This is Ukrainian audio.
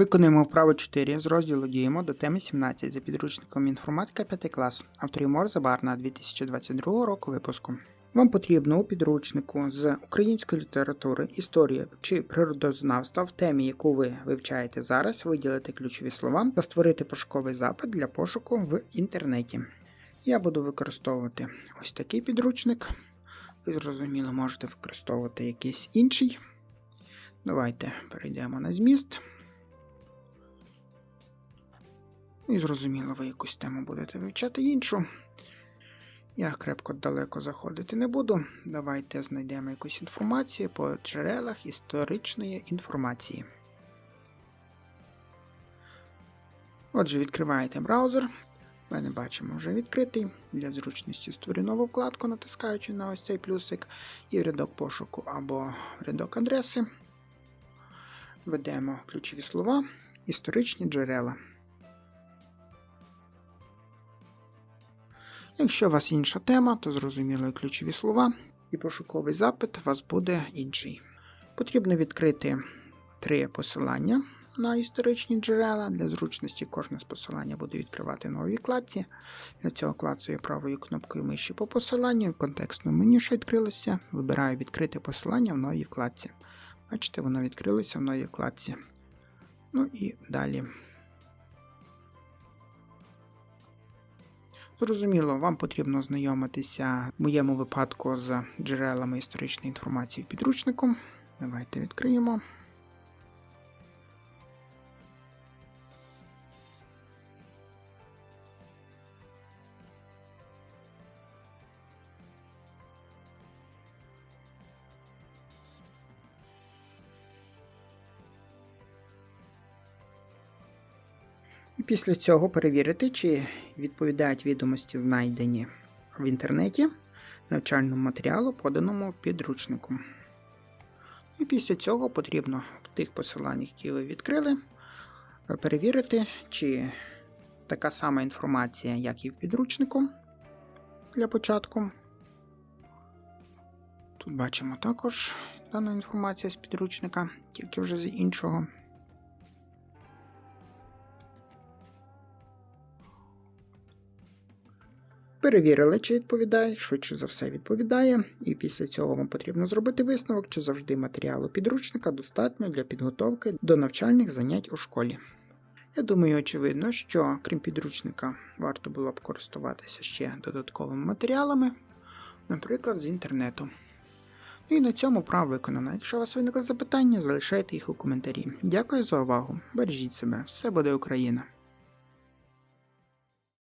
Виконуємо вправу 4 з розділу Діємо до теми 17 за підручником інформатика 5 клас, авторів Морзе Барна 2022 року випуску. Вам потрібно у підручнику з української літератури, історії чи природознавства в темі, яку ви вивчаєте зараз, виділити ключові слова та створити пошуковий запит для пошуку в інтернеті. Я буду використовувати ось такий підручник. Ви зрозуміло, можете використовувати якийсь інший. Давайте перейдемо на зміст. І зрозуміло, ви якусь тему будете вивчати іншу. Я крепко далеко заходити не буду. Давайте знайдемо якусь інформацію по джерелах історичної інформації. Отже, відкриваєте браузер. Ми не бачимо вже відкритий. Для зручності створю нову вкладку, натискаючи на ось цей плюсик, і в рядок пошуку або в рядок адреси. Введемо ключові слова, історичні джерела. Якщо у вас інша тема, то зрозуміло ключові слова, і пошуковий запит у вас буде інший. Потрібно відкрити три посилання на історичні джерела. Для зручності кожне з посилання буде відкривати в новій вкладці. Для цього клацаю правою кнопкою миші по посиланню, в контекстному меню, що відкрилося, вибираю відкрити посилання в новій вкладці. Бачите, воно відкрилося в новій вкладці. Ну і далі. Зрозуміло, вам потрібно знайомитися в моєму випадку з джерелами історичної інформації в підручнику. Давайте відкриємо. І після цього перевірити, чи відповідають відомості, знайдені в інтернеті навчальному матеріалу, поданому в підручнику. І після цього потрібно в тих посиланнях, які ви відкрили, перевірити, чи така сама інформація, як і в підручнику для початку. Тут бачимо також дана інформація з підручника, тільки вже з іншого. Перевірили, чи відповідає, швидше за все відповідає, і після цього вам потрібно зробити висновок, чи завжди матеріалу підручника достатньо для підготовки до навчальних занять у школі. Я думаю, очевидно, що крім підручника, варто було б користуватися ще додатковими матеріалами, наприклад, з інтернету. Ну І на цьому право виконано. Якщо у вас виникли запитання, залишайте їх у коментарі. Дякую за увагу. Бережіть себе, все буде Україна!